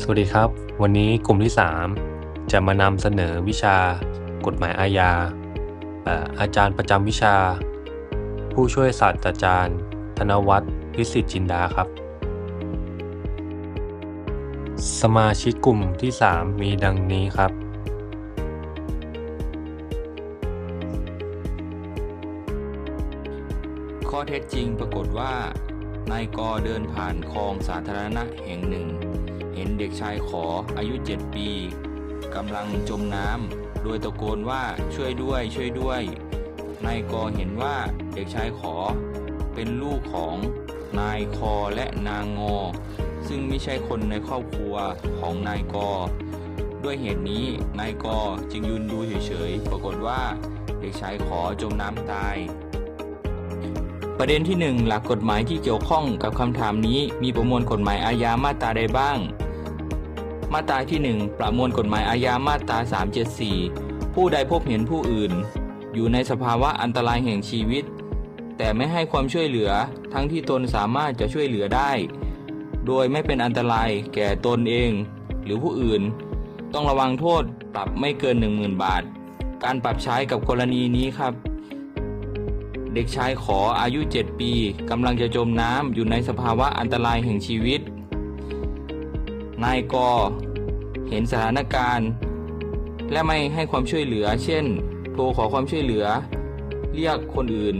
สวัสดีครับ วันนี้กลุ่มที่ 3 จะมานำเสนอวิชากฎหมายอาญาอาจารย์ประจำวิชา ผู้ช่วยศาสตราจารย์ ธนวัฒน์พิสิทธิจินดาครับ สมาชิกกลุ่มที่ 3 มีดังนี้ครับ ข้อเท็จจริงปรากฏว่านายกอเดินผ่านคลองสาธารณะแห่งหนึ่ง เห็นเด็กชายขออายุ 7 ปีกำลังจมน้ำโดยตะโกนว่าช่วยด้วยช่วยด้วย นายกอเห็นว่าเด็กชายขอ เป็นลูกของนายคอและนางงอ ซึ่งไม่ใช่คนในครอบครัวของนายกอ ด้วยเหตุนี้นายกอจึงยืนดูเฉยๆ ปรากฏว่าเด็กชายขอจมน้ำตาย ประเด็นที่ 1 หลักกฎหมายที่เกี่ยวข้องกับคำถามนี้มีประมวลกฎหมายอาญามาตราใดบ้าง มาตราที่ 1 ประมวลกฎหมายอาญามาตรา 374 ผู้ใดพบเห็นผู้อื่น อยู่ในสภาวะอันตรายแห่งชีวิต แต่ไม่ให้ความช่วยเหลือทั้งที่ตนสามารถจะช่วยเหลือได้ โดยไม่เป็นอันตรายแก่ตนเอง หรือผู้อื่น ต้องระวังโทษปรับไม่เกิน 10,000 บาท การปรับใช้กับกรณีนี้ครับเด็กชายขออายุ 7 ปีกำลังจะจมน้ำอยู่ในสภาวะอันตรายแห่งชีวิต นายกเห็นสถานการณ์ และไม่ให้ความช่วยเหลือ เช่น โทรขอความช่วยเหลือ เรียกคนอื่น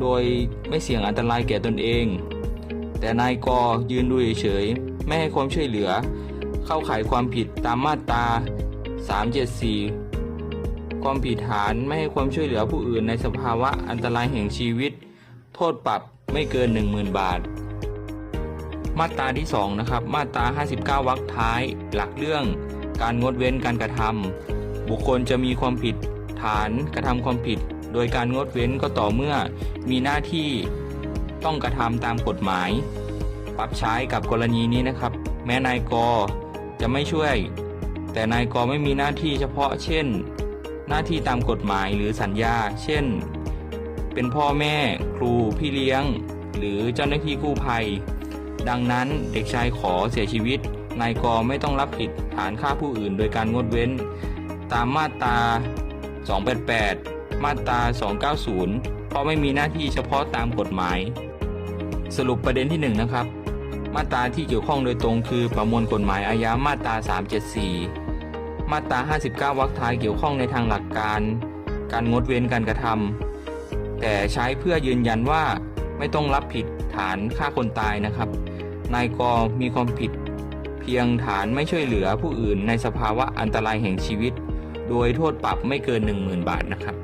โดยไม่เสี่ยงอันตรายแก่ตนเอง แต่นายกยืนดูเฉยๆไม่ให้ความช่วยเหลือ เข้าข่ายความผิดตามมาตรา 374 ความผิดฐานไม่ให้ความช่วยเหลือผู้อื่นในสภาวะอันตรายแห่งชีวิต โทษปรับไม่เกิน 10,000 บาท มาตราที่2นะครับมาตรา 59 วรรคท้าย หลักเรื่อง การงดเว้นการกระทำบุคคลจะมีความผิดฐานกระทำความผิด โดยการงดเว้นก็ต่อเมื่อมีหน้าที่ต้องกระทำตามกฎหมาย ปรับใช้กับกรณีนี้นะครับ แม้นายกจะไม่ช่วย แต่นายกไม่มีหน้าที่เฉพาะ เช่น หน้าที่ตามกฎหมายหรือสัญญา เช่น เป็นพ่อแม่ ครูพี่เลี้ยง หรือเจ้าหน้าที่กู้ภัย ดังนั้นเด็กชายขอเสียชีวิต นายกไม่ต้องรับผิดฐานฆ่าผู้อื่นโดยการงดเว้น ตามมาตรา 288 มาตรา 290 เพราะไม่มีหน้าที่เฉพาะตามกฎหมาย สรุปประเด็นที่ 1 นะครับ มาตราที่เกี่ยวข้องโดยตรงคือประมวลกฎหมายอาญามาตรา 374 มาตรา 59 วรรคท้ายเกี่ยวข้องในทางหลักการ การงดเว้นการกระทำแต่ใช้เพื่อยืนยันว่าไม่ต้องรับผิดฐานฆ่าคนตายนะครับ นายกมีความผิด เพียงฐานไม่ช่วยเหลือผู้อื่นในสภาวะอันตรายแห่งชีวิต โดยโทษปรับไม่เกิน 10,000 บาทนะครับ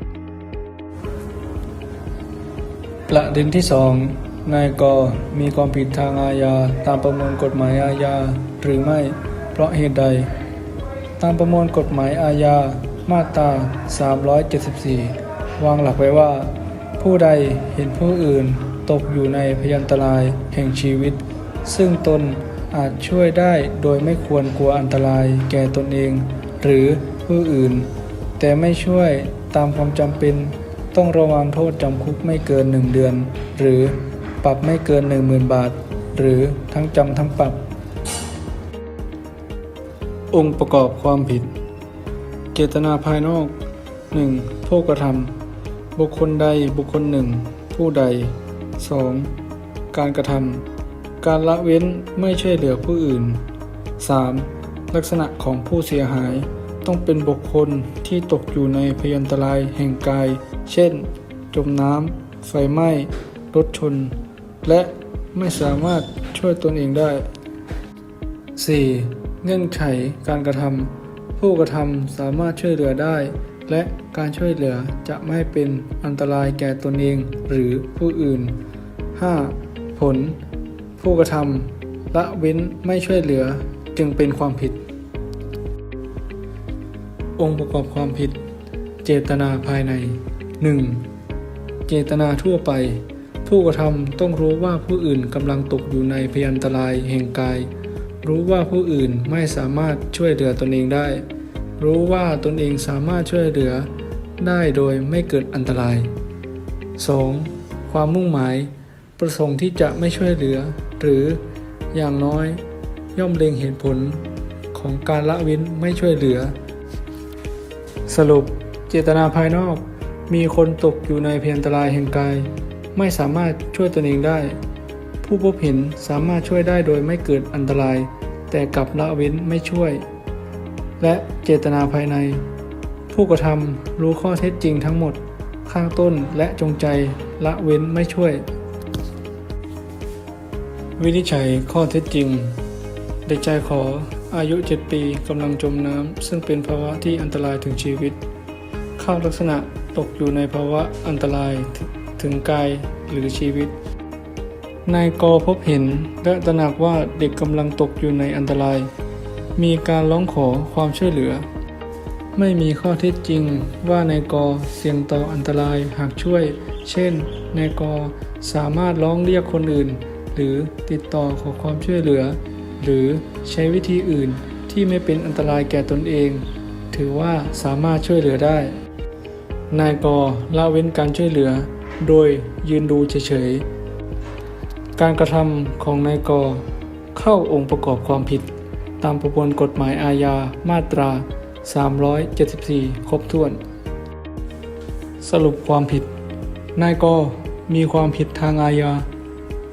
ประเด็นที่สองนายกมีความผิดทางอาญาตามประมวลกฎหมายอาญาหรือไม่ เพราะเหตุใด ตามประมวลกฎหมายอาญามาตรา 374 วางหลักไว้ว่า ผู้ใดเห็นผู้อื่นตกอยู่ในพยันตรายแห่งชีวิต ซึ่งตนอาจช่วยได้โดยไม่ควรกลัวอันตรายแก่ตนเอง หรือผู้อื่น แต่ไม่ช่วยตามความจำเป็น ต้องระวังโทษจำคุกไม่เกิน 1 เดือน หรือปรับไม่เกิน 10,000 บาท หรือทั้งจำทั้งปรับ องค์ประกอบความผิด เจตนาภายนอก 1. ผู้กระทำบุคคลใดบุคคลหนึ่ง ผู้ใด 2. การกระทำ การละเว้นไม่ช่วยเหลือผู้อื่น 3. ลักษณะของผู้เสียหายต้องเป็นบุคคลที่ตกอยู่ในพยันตรายแห่งกาย เช่น จมน้ำ ไฟไหม้ รถชน และไม่สามารถช่วยตนเองได้ 4. เงื่อนไขการกระทำผู้กระทำสามารถช่วยเหลือได้ และการช่วยเหลือจะไม่เป็นอันตรายแก่ตนเองหรือผู้อื่น 5. ผล ผู้กระทำละเว้นไม่ช่วยเหลือจึงเป็นความผิด องค์ประกอบความผิด เจตนาภายใน 1. เจตนาทั่วไป ผู้กระทำต้องรู้ว่าผู้อื่นกำลังตกอยู่ในพยันตรายแห่งกาย รู้ว่าผู้อื่นไม่สามารถช่วยเหลือตนเองได้ รู้ว่าตนเองสามารถช่วยเหลือได้โดยไม่เกิดอันตราย 2. ความมุ่งหมาย ประสงค์ที่จะไม่ช่วยเหลือ หรืออย่างน้อยย่อมเล็งเห็นผลของการละเว้นไม่ช่วยเหลือ สรุปเจตนาภายนอก มีคนตกอยู่ในเพียงอันตรายแห่งกาย ไม่สามารถช่วยตนเองได้ ผู้พบเห็นสามารถช่วยได้โดยไม่เกิดอันตราย แต่กลับละเว้นไม่ช่วย และเจตนาภายใน ผู้กระทำรู้ข้อเท็จจริงทั้งหมดข้างต้นและจงใจละเว้นไม่ช่วย วินิจฉัยข้อเท็จจริง เด็กชายขออายุ 7 ปีกำลังจมน้ำซึ่งเป็นภาวะที่อันตรายถึงชีวิต เข้าลักษณะตกอยู่ในภาวะอันตรายถถึงกายหรือชีวิต นายกพบเห็นและตระหนักว่าเด็กกำลังตกอยู่ในอันตราย มีการร้องขอความช่วยเหลือ ไม่มีข้อเท็จจริงว่านายกเสี่ยงต่ออันตรายหากช่วย เช่นนายกสามารถร้องเรียกคนอื่น หรือติดต่อขอความช่วยเหลือ หรือใช้วิธีอื่นที่ไม่เป็นอันตรายแก่ตนเอง ถือว่าสามารถช่วยเหลือได้ นายกละเว้นการช่วยเหลือ โดยยืนดูเฉยๆ การกระทำของนายกเข้าองค์ประกอบความผิด ตามประมวลกฎหมายอาญามาตรา 374 ครบถ้วน สรุปความผิด นายกมีความผิดทางอาญา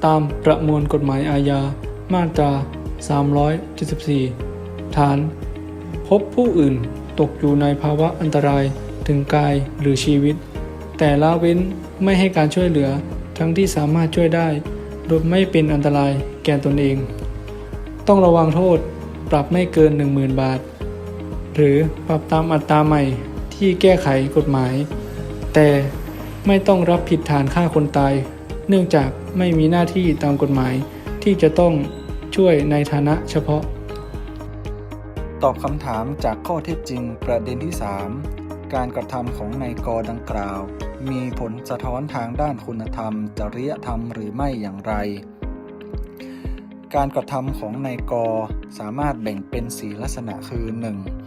ตามประมวลกฎหมายอาญา มาตรา 374 ฐาน พบผู้อื่นตกอยู่ในภาวะอันตรายถึงกายหรือชีวิต แต่ละเว้นไม่ให้การช่วยเหลือทั้งที่สามารถช่วยได้ โดยไม่เป็นอันตรายแก่ตนเอง ต้องระวังโทษปรับไม่เกิน 10,000 บาท หรือปรับตามอัตราใหม่ที่แก้ไขกฎหมาย แต่ไม่ต้องรับผิดฐานฆ่าคนตาย เนื่องจาก ไม่มีหน้าที่ตามกฎหมายที่จะต้องช่วยในฐานะเฉพาะ ตอบคำถามจากข้อเท็จจริงประเด็นที่ 3 การกระทำของนายกดังกล่าว มีผลสะท้อนทางด้านคุณธรรม จริยธรรมหรือไม่อย่างไร การกระทำของนายกสามารถแบ่งเป็นสีลักษณะคือ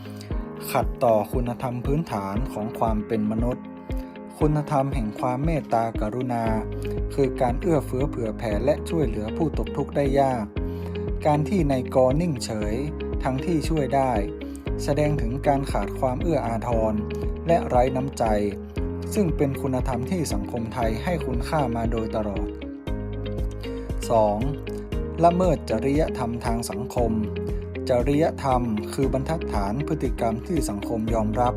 1. ขัดต่อคุณธรรมพื้นฐานของความเป็นมนุษย์ คุณธรรมแห่งความเมตตากรุณา คือการเอื้อเฟื้อเผื่อแผ่และช่วยเหลือผู้ตกทุกข์ได้ยาก การที่นายกนิ่งเฉย ทั้งที่ช่วยได้ แสดงถึงการขาดความเอื้ออาทร และไร้น้ำใจ ซึ่งเป็นคุณธรรมที่สังคมไทยให้คุณค่ามาโดยตลอด 2. ละเมิดจริยธรรมทางสังคม จริยธรรมคือบรรทัดฐานพฤติกรรมที่สังคมยอมรับ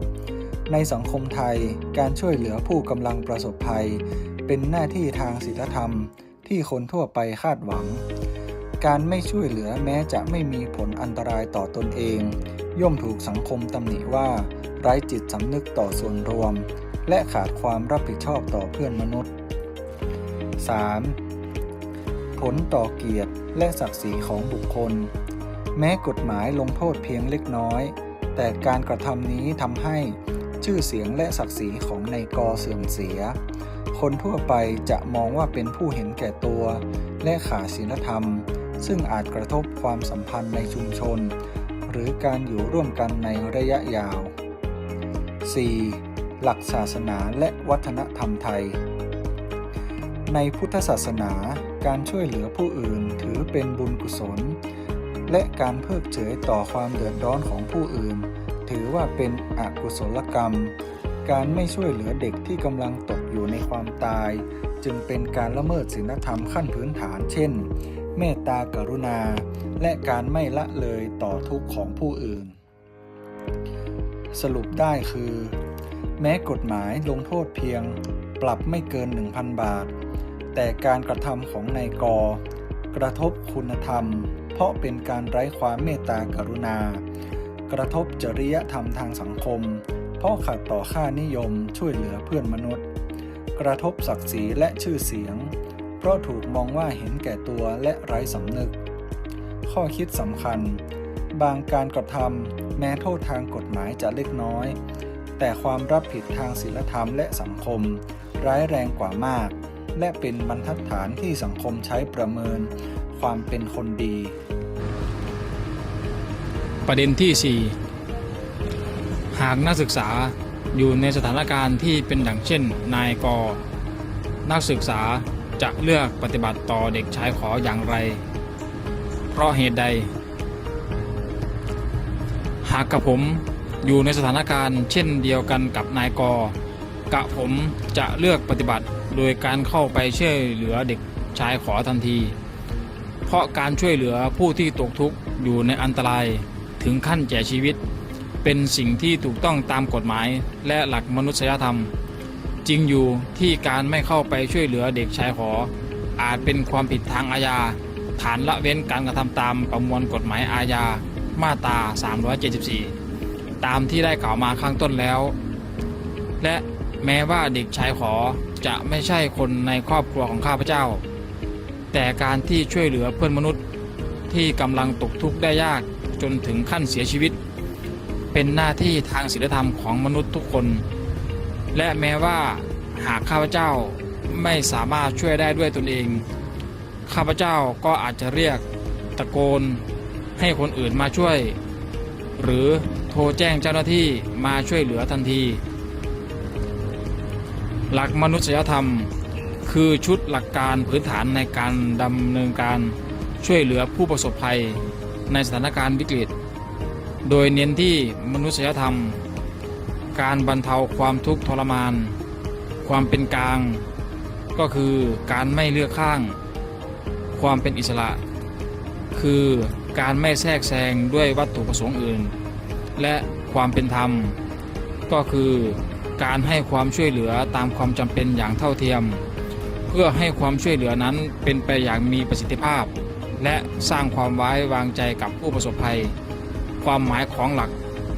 ในสังคมไทย การช่วยเหลือผู้กำลังประสบภัย เป็นหน้าที่ทางศีลธรรมที่คนทั่วไปคาดหวัง การไม่ช่วยเหลือแม้จะไม่มีผลอันตรายต่อตนเอง ย่อมถูกสังคมตำหนิว่า ไร้จิตสำนึกต่อส่วนรวม และขาดความรับผิดชอบต่อเพื่อนมนุษย์ 3. ผลต่อเกียรติและศักดิ์ศรีของบุคคล แม้กฎหมายลงโทษเพียงเล็กน้อย แต่การกระทำนี้ทำให้ชื่อเสียงและศักดิ์ศรีของนายกเสื่อมเสีย คนทั่วไปจะมองว่าเป็นผู้เห็นแก่ตัว และขาดศีลธรรม ซึ่งอาจกระทบความสัมพันธ์ในชุมชน หรือการอยู่ร่วมกันในระยะยาว 4. หลักศาสนาและวัฒนธรรมไทย ในพุทธศาสนาการช่วยเหลือผู้อื่นถือเป็นบุญกุศล และการเพิกเฉยต่อความเดือดร้อนของผู้อื่น ถือว่าเป็นอกุศลกรรม การไม่ช่วยเหลือเด็กที่กำลังตกอยู่ในความตาย จึงเป็นการละเมิดศีลธรรมขั้นพื้นฐาน เช่น เมตตากรุณา และการไม่ละเลยต่อทุกข์ของผู้อื่น สรุปได้คือ แม้กฎหมายลงโทษเพียง ปรับไม่เกิน 1,000 บาท แต่การกระทำของนายกกระทบคุณธรรม เพราะเป็นการไร้ความเมตตากรุณา กระทบจริยธรรมทางสังคม เพราะขัดต่อค่านิยมช่วยเหลือเพื่อนมนุษย์ กระทบศักดิ์ศรีและชื่อเสียง เพราะถูกมองว่าเห็นแก่ตัวและไร้สำนึก ข้อคิดสำคัญ บางการกระทำแม้โทษทางกฎหมายจะเล็กน้อย แต่ความรับผิดทางศีลธรรมและสังคม ร้ายแรงกว่ามาก และเป็นบรรทัดฐานที่สังคมใช้ประเมิน ความเป็นคนดี ประเด็นที่ 4 หากนักศึกษาอยู่ในสถานการณ์ที่เป็นดังเช่น นายก นักศึกษาจะเลือกปฏิบัติต่อเด็กชายขออย่างไร เพราะเหตุใด หากกับผมอยู่ในสถานการณ์เช่นเดียวกันกับนายก กะผมจะเลือกปฏิบัติโดยการเข้าไปช่วยเหลือเด็กชายขอทันที เพราะการช่วยเหลือผู้ที่ตกทุกข์อยู่ในอันตรายถึงขั้นแก่ชีวิต เป็นสิ่งที่ถูกต้องตามกฎหมายและหลักมนุษยธรรม จริงอยู่ที่การไม่เข้าไปช่วยเหลือเด็กชายขอ อาจเป็นความผิดทางอาญา ฐานละเว้นการกระทำตามประมวลกฎหมายอาญามาตรา 374 ตามที่ได้กล่าวมาข้างต้นแล้ว และแม้ว่าเด็กชายขอจะไม่ใช่คนในครอบครัวของข้าพเจ้า แต่การที่ช่วยเหลือเพื่อนมนุษย์ที่กำลังตกทุกข์ได้ยากจนถึงขั้นเสียชีวิต เป็นหน้าที่ทางศีลธรรมของมนุษย์ทุกคน และแม้ว่าหากข้าพเจ้าไม่สามารถช่วยได้ด้วยตนเอง ข้าพเจ้าก็อาจจะเรียกตะโกนให้คนอื่นมาช่วย หรือโทรแจ้งเจ้าหน้าที่มาช่วยเหลือทันที หลักมนุษยธรรมคือชุดหลักการพื้นฐานในการดำเนินการช่วยเหลือผู้ประสบภัยในสถานการณ์วิกฤต โดยเน้นที่มนุษยธรรม การบรรเทาความทุกข์ทรมาน ความเป็นกลาง ก็คือการไม่เลือกข้าง ความเป็นอิสระ คือการไม่แทรกแซงด้วยวัตถุประสงค์อื่น และความเป็นธรรม ก็คือการให้ความช่วยเหลือตามความจำเป็นอย่างเท่าเทียม เพื่อให้ความช่วยเหลือนั้นเป็นไปอย่างมีประสิทธิภาพ และสร้างความไว้วางใจกับผู้ประสบภัย ความหมายของหลัก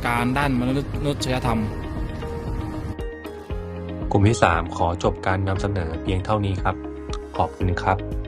การด้านมนุษยธรรม กลุ่มที่ 3 ขอจบการนำเสนอเพียงเท่านี้ครับ ขอบคุณครับ